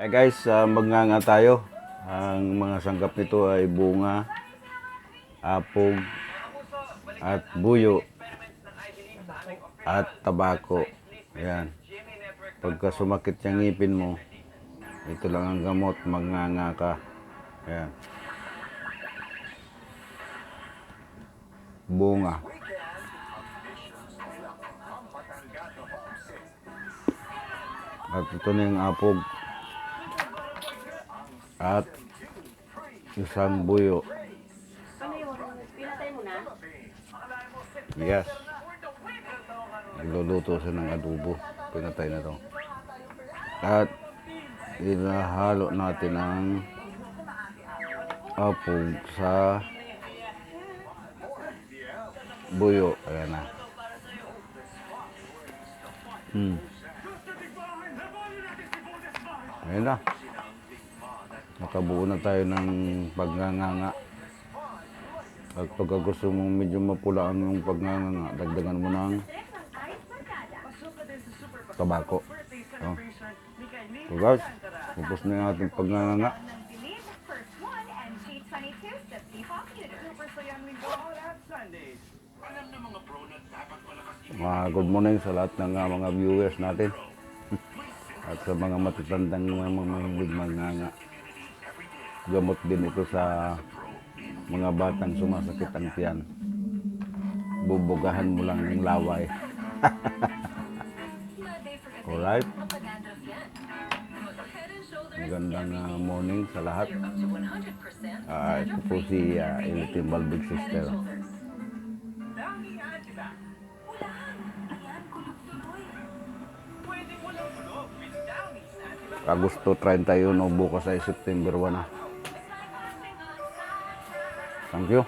Eh guys, uh, magnganga tayo. Ang mga sangkap nito ay bunga, apog, at buyo, at tabako. Ayan. Pagka sumakit yung ngipin mo, ito lang ang gamot, magnganga ka. Ayan. Bunga. At ito na yung apog. At isang buyo. Ano yun? Pinatay mo na? Yes. Nagluluto siya ng adobo. Pinatay na to. At inahalo natin ang apog sa buyo. Ayan na. Hmm. Ayan na. Nakabuo na tayo ng pagnganganga. At pagka gusto mong medyo mapulaan yung pagnganganga, dagdagan mo ng tabako. Oh. So guys, tapos na yung ating pagnganganga. First one and G22 50 computer. Mga good morning sa lahat ng uh, mga viewers natin. At sa mga matatandang mga mga mahilig manganga. Gamot din ito sa mga batang sumasakit ang tiyan. Bubugahan mo lang ng laway. Alright. Magandang uh, morning sa lahat. Ah, ito po si uh, Ilitimbal Big Sister. Agosto 31 o bukas ay September 1 na. સમજ્યો